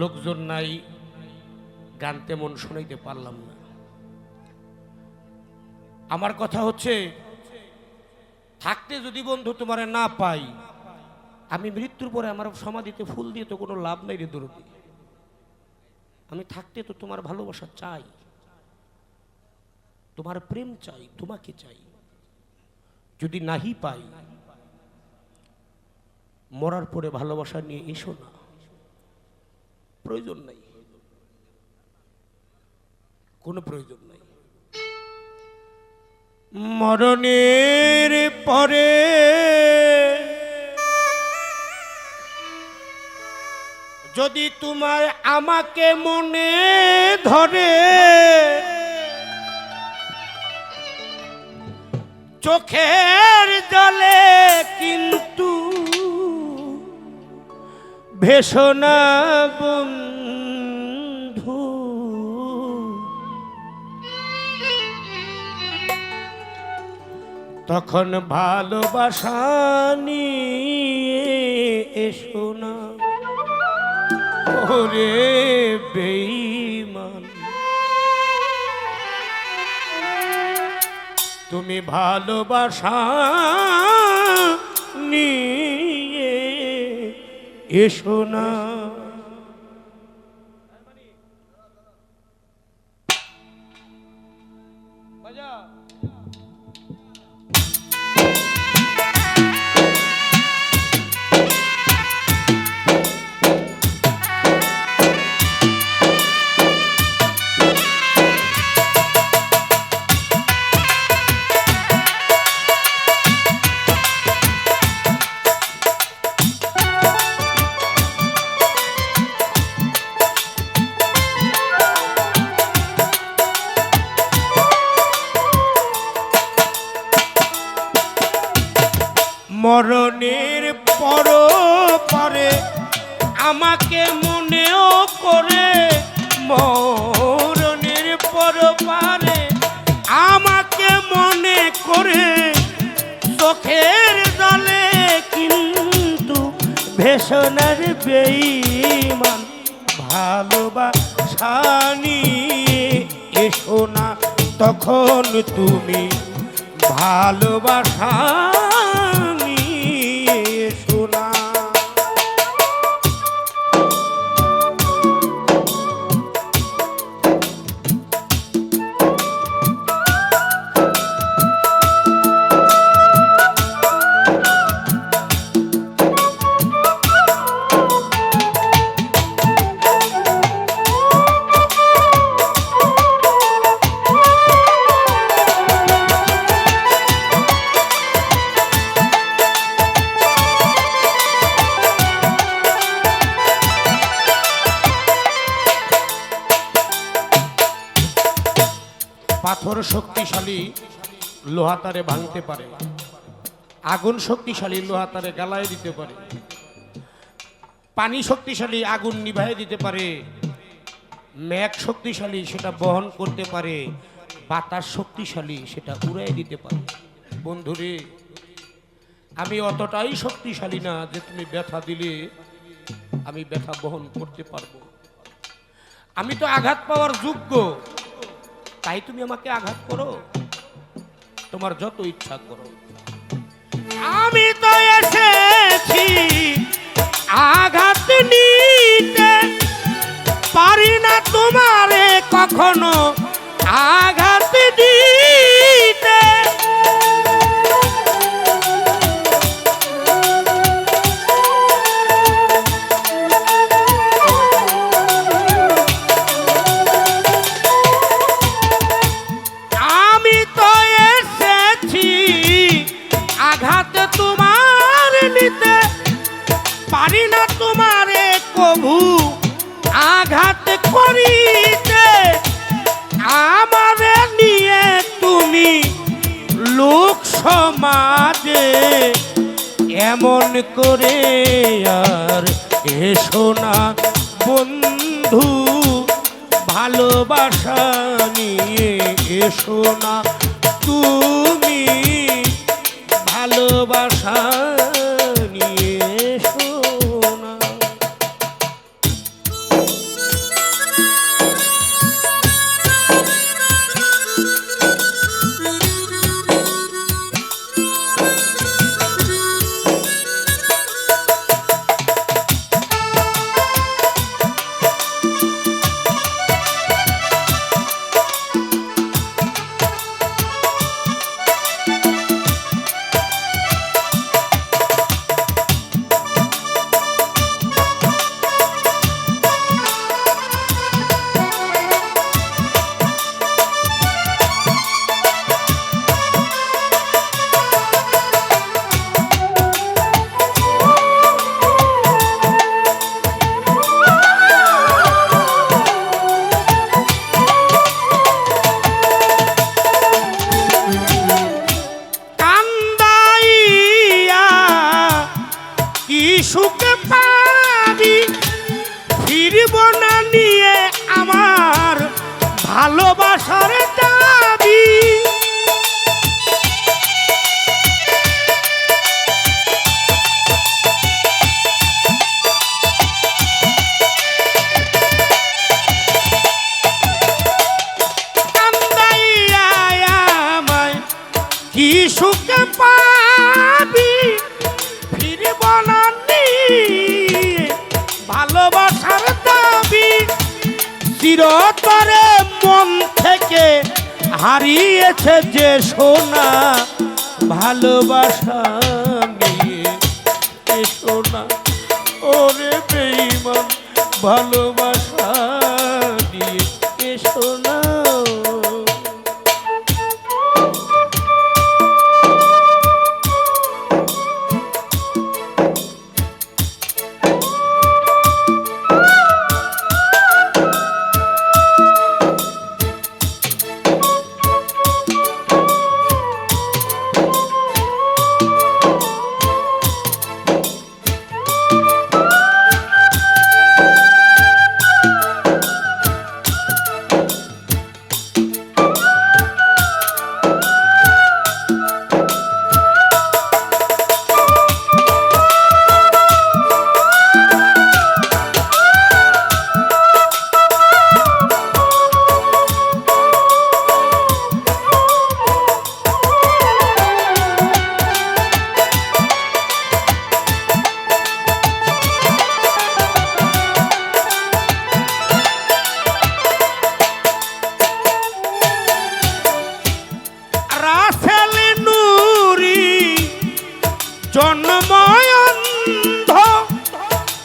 লোকজন নাই গান তেমন শোনাইতে পারলাম না। আমার কথা হচ্ছে, থাকতে যদি বন্ধু তোমার না পাই, আমি মৃত্যুর পরে আমার সমাধিতে ফুল দিয়ে তো কোনো লাভ নাই রে দরদি আমি থাকতে তো তোমার ভালোবাসা চাই, তোমার প্রেম চাই, তোমাকে চাই। যদি নাহি পাই, মরার পরে ভালোবাসা নিয়ে এসো না। প্রয়োজন নাই। কোনো প্রয়োজন নাই। মরণের পরে যদি তোমার আমাকে মনে ধরে, চোখের জলে কিন্তু ভেষণা বন্ধু। তখন ভালোবাসা নিয়ে এসো না। ওরে বেঈমান। তুমি ভালোবাসা নিয়ে এসো না। মরণের আমাকে মনেও করে মরণের পর পারে আমাকে মনে করে চোখের জলে কিন্তু ভেষণার বেইমান ভালোবাসা নিয়ে এসো না তখন তুমি ভালোবাসা পাথর শক্তিশালী লোহা তারে ভাঙতে পারে। আগুন শক্তিশালী লোহা তারে গালায় দিতে পারে। পানি শক্তিশালী আগুন নিভাই দিতে পারে। মেঘ শক্তিশালী সেটা বহন করতে পারে। বাতাস শক্তিশালী সেটা উড়াই দিতে পারে। বন্ধুরে, আমি অতটাই শক্তিশালী না যে তুমি ব্যথা দিলে আমি ব্যথা বহন করতে পারব। আমি তো আঘাত পাওয়ার যোগ্য। তাই তুমি আমাকে আঘাত করো? তোমার যত ইচ্ছা করো। আমি তো এসেছি আঘাত নিতে। পারি না তোমারে কখনো আঘাত দিতে। পারি না তোমারে কভু। আঘাত করিতে আমারে নিয়ে তুমি লোক সমাজে। এমন করে আর এসো না বন্ধু, ভালোবাসা নিয়ে এসো না তুমি। ভালোবাসা ভালোবাসার দাবি। কি সুখ পাবি? ফিরব না। ভালোবাসার দাবি চিরতরে মন থেকে হারিয়েছে যে সোনা ভালোবাসা নিয়ে সোনা। ওরে বেইমান ভালোবাসা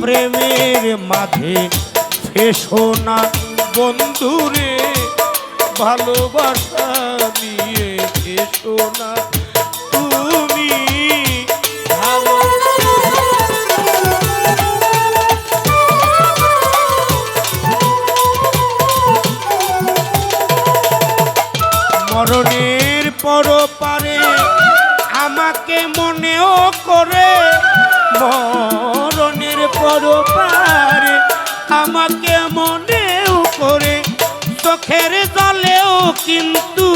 প্রেমের মাঝে ফেসো না বন্ধুরে, ভালোবাসা নিয়ে ফেসো না তুমি। মরণের পর পারে আমাকে মনেও করে মরণের পর পারে, আমাকে মনেও করে, চোখের জলেও কিন্তু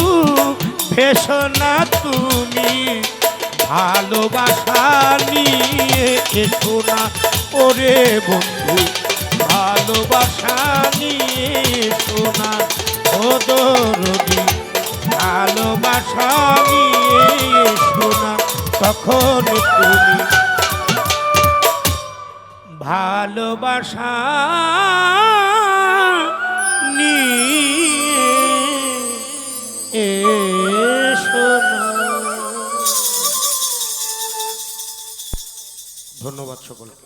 ভেসো না তুমি। ভালোবাসা নিয়ে এসো না ওরে বন্ধু, ভালোবাসা নিয়ে এসো না ও ভালোবাসা নিয়ে এসো না তখন তুমি। ভালোবাসা নিয়ে ধন্যবাদ সকলকে।